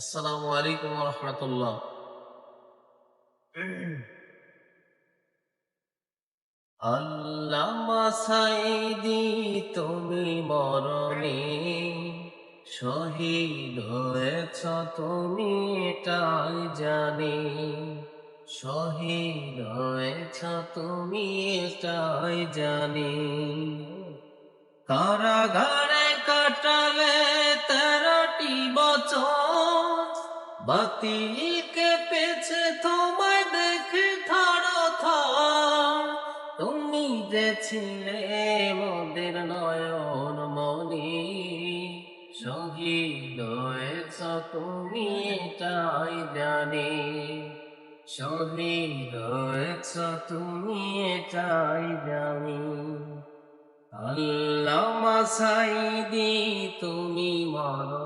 আসসালামু আলাইকুম রহমতুল্লাহ। আল্লামা সাইদি তুমি মরণে শহীদ হয়েছ, তুমি এটাই জানি। শহীদ হয়েছ, তুমি এটাই জানি। কারাগারে কাটালে বাতিলকে পেছে তোমায় দেখে থর তুমি যে ছিলে মোদের নয়ন মনি শহীদ হয়েছ তুমি এটাই জানি। শহীদ হয়েছ তুমি এটাই জানি। আল্লামা সাইদি তুমি মরণে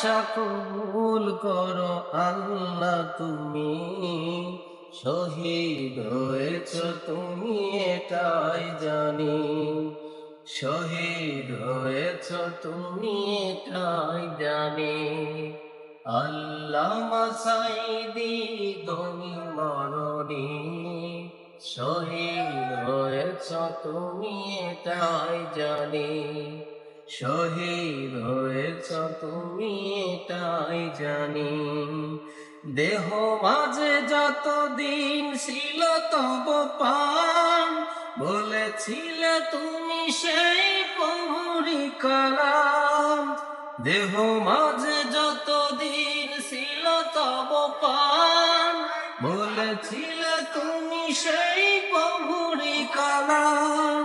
আশা কবুল করো আল্লাহ তুমি। শহীদ হয়েছ তুমি এটাই জানি। শহীদ হয়েছ তুমি এটাই জানি। আল্লামা সাইদি তুমি মরণি। শহীদ হয়েছ তুমি এটাই জানি। শহীদ হয়েছ তুমি এটাই জানি। দেহ মাঝে যত দিন ছিল তব পান, বলেছিলে তুমি সেই প্রভুরি কালাম। দেহ মাঝে যত দিন ছিল তব পান, বলেছিলে তুমি সেই প্রভুরি কালাম।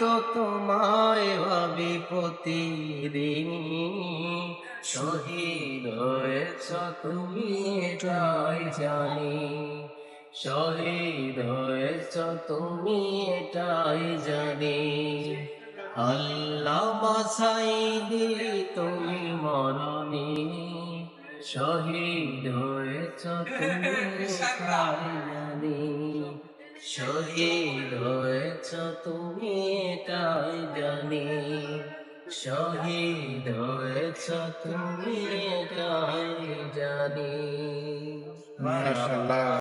তো তোমায় ভাবি প্রতিদিন। শহীদ হয়েছ তুমি এটাই জানি। শহীদ হয়েছ তুমি এটাই জানি। আল্লাহ বাসাইদি তুমি মরণি। শহীদ হয়েছ তুমি এটাই জানি। শহীদ হয়েছ তুমি এটাই জানি। শহীদ হয়েছ তুমি এটাই জানি। মাশাআল্লাহ।